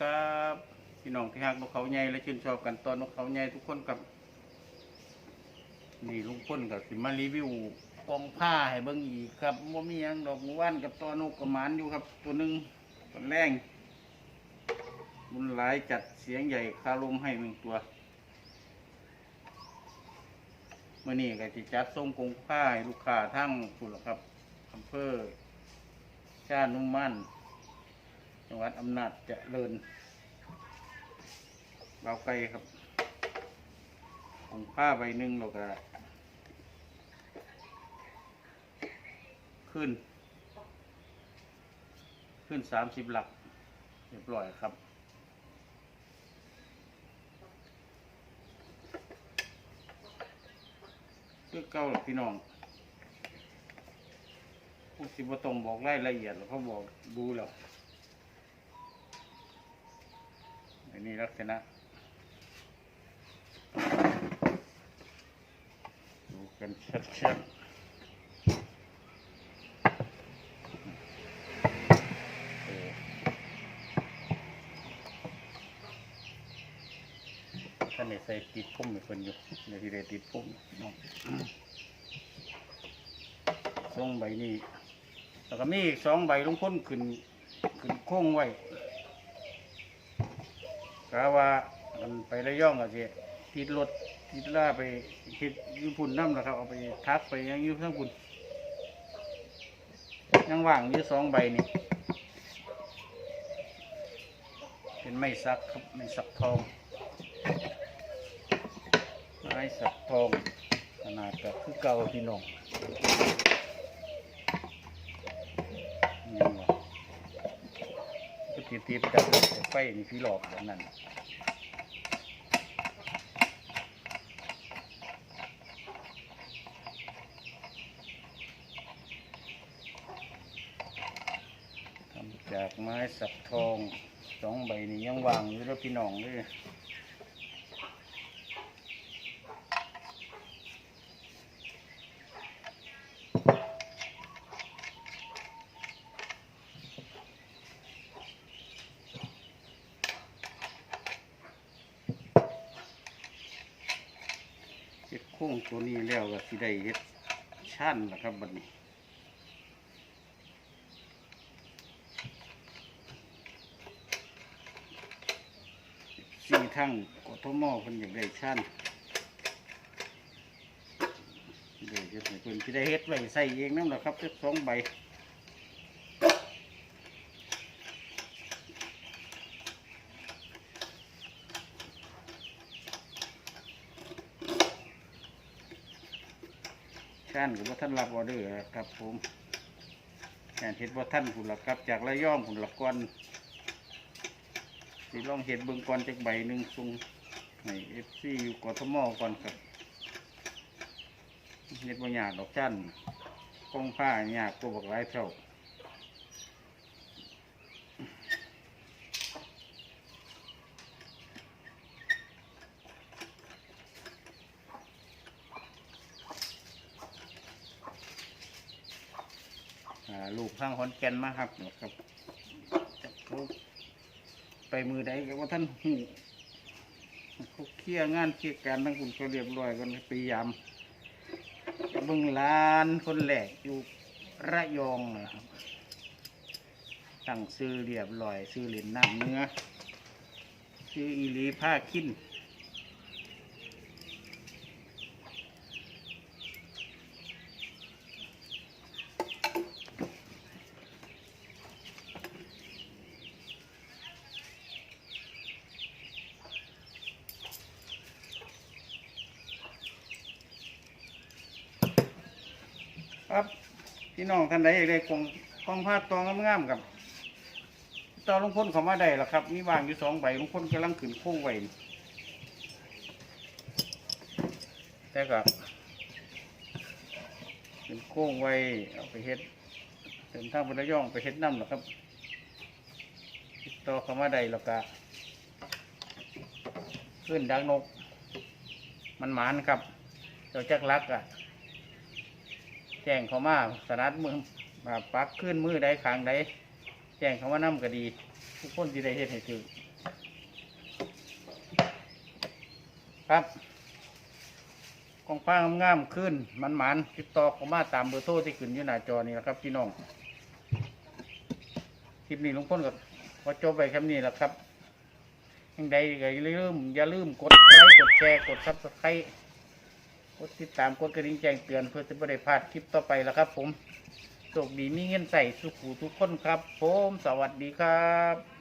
ครับพี่น้องที่ฮักนกเขาใหญ่และชื่นชอบกันตอนนกเขาใหญ่ทุกคนกับนี่ลุงพ้นกับสิมารีวิวกองผ้าให้เบิ่งอีกครับว่ามียังดอกหมู่บ้านกับตอนนกกระหมานอยู่ครับ ตัวหนึ่งตัวแรงบุญหลายจัดเสียงใหญ่คาลมให้หนึ่งตัวเมื่อนี้ก็จะจัดส่งกองผ้าให้ลูกค้าทั้งสุดครับอำเภอชานุ่มมั่น จังหวัดอำนาจเจริญเราไกลครับ ของผ้าใบหนึ่งเราก็ขึ้น ขึ้นสามสิบหลัก เรียบร้อยครับคือเก้าหรอกพี่น้องผู้สิบตรงบอกรายละเอียดแล้วเขาบอกดูแล้ว อันนี้ลักษณะดูกันชัดๆท่านได้ใส่ติดพุ่มให้คนอยู่ในที่ได้ติดพุ่มน้องทรงใบนี้แล้วก็มีอีกสองใบลงพ้นขึ้นขึ้นโค้งไว้ กะว่ามันไประย่องก็สิติดรถติดล่าไปคิดอยุพุ่นน้ำนะครับ เอาไปทักไปยังอยุทั้งพุ่นยังว่างอยู่สองใบนี่เป็นไม้สักครับไม้สักทองไม้สักทองขนาดก็คือเก่าพี่น้องนี่ว่ะก็ ติดติดๆกับไฟนี่พี่หลอกอันนั้นทำจากไม้สักทองสองใบนี้ยังวางอยู่แล้วพี่น้องเลย โค้งตัวนี้แล้วก็สิได้เฮ็ดชั้นนะครับบัดนี้สี่ทั้งกทมเพิ่นอยากได้ชั้นเดี๋ยวจะให้เพิ่นที่ได้เฮ็ดไว้ใส่เองนั่นแหละครับจักสองใบ ชั้นกับว่าท่านรับออเดอร์ครับผมแานเห็ดว่าท่านผุนละครับ จากระย่อมผุนละก้อนสีลองเห็ดเบิ่งก่อนจากใบหนึ่งซุงให้เอฟซีอยู่กทมก่อนครับเห็ดบ่ยาดดอกจันกองผ้ายาดตัวบักไร้เท่า อ่าลูกข้างขอนแก่นมาครับครับจับลูกไปมือใดก็ว่าท่านหูเขาเคลียร์งานเคลียร์การทั้งคุณก็เรียบร้อยกันพยายามเบิ่งลานคนแหลกอยู่ระยองนะครับตั้งซื้อเรียบร้อย ซื้อเหรียญน้ำเนื้อซื้ออีลีผ้าขิ้น ครับ พี่น้องท่านใดอยากได้กองกองผ้าตองงามๆกับตอนลุงพ้นเขามาได้หรอครับ มีวางอยู่สองใบลุงพ้นกำลังขึ้นโค้งไว้แต่ก็ขึ้นโค้งไว้เอาไปเฮ็ดเดินทางไประย่องไปเฮ็ดน้ำหรอครับต่อเขามาได้แล้วก็ขึ้นดังนก มันหมานครับเจ้าจักรักอะ แจ้งเขามาสนัดมือมาปักขึ้นมือได้ขางได้แจ้งเขาว่าน้ำก็ดี ทุกคนที่ได้เห็นให้ถือครับกองฟ้างามขึ้นมันหมันติดต่อเขามาตามเบอร์โทรที่ขึ้นอยู่หน้าจอนี่แหละครับพี่น้องคลิปนี้ลุงพ้นกับว่าจบไปครับนี่แหละครับยังไงก็อย่าลืมอย่าลืมกดไลค์กดแชร์กดซับสไครต์ กดติดตามกดกระดิ่งแจ้งเตือนเพื่อจะไม่ได้พลาดคลิปต่อไปแล้วครับ ผมโชคดีมีเงินใส่สุขูทุกคนครับ ผมสวัสดีครับ